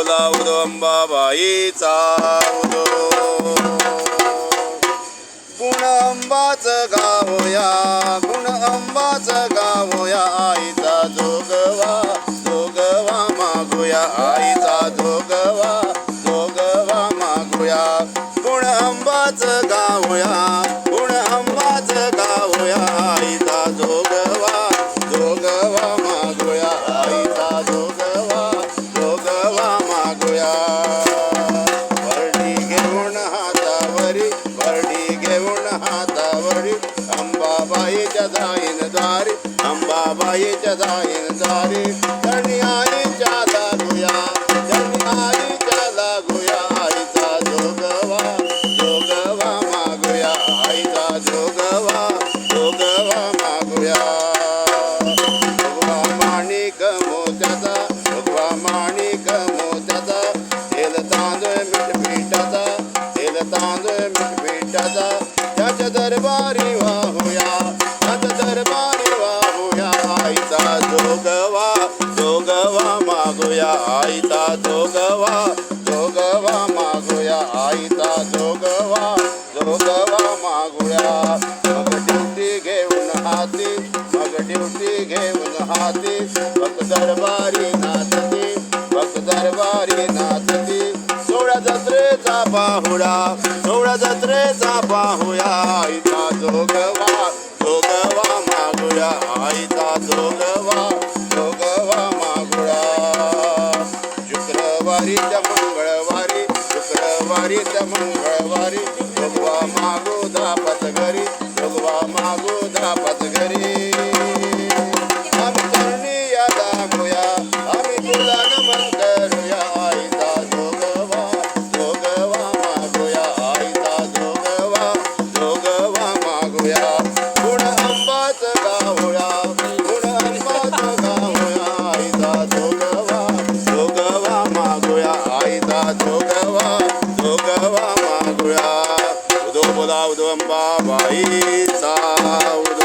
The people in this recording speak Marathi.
बोला उदो अंबाबाईचा उदो गुण अंबाच गावया गुण अंबाच गावया आई मागूया वरडी घेऊन हातावरी वरडी घेऊन हातावरी. अंबाबाईच्या जाईन दारी अंबाबाईच्या जाईन दारी. धनी लागूया धनी लागूया आईचा जोगवा जोगवा मागूया आईचा जोगवा जोगवा मागूया. भगवा माणिक मोत्याचा भगवा माणिक तांदूळ मीठ पिठाचा तेल तांदूळ मीठ पिठाचा त्याच्या दरबारी वाहूया त्याच्या दरबारी वाहूया आईचा जोगवा जोगवा मागूया आईचा जोगवा जोगवा मागूया आईचा जोगवा जोगवा मागूया. मग ड्युटी घेऊन हाती मग ड्युटी घेऊन हाती मग दरबारी नाचती मग दरबारी नाच जत्रेचा सोळा जत्रेचा पाहुया आईचा जोगवा जोगवा मागुया आईचा जोगवा जोगवा मागुया शुक्रवारी त्या मंगळवारी शुक्रवारी त्या मंगळवारी जोगवा मागो पतगरी बोला उदो अंबाबाईचा उदो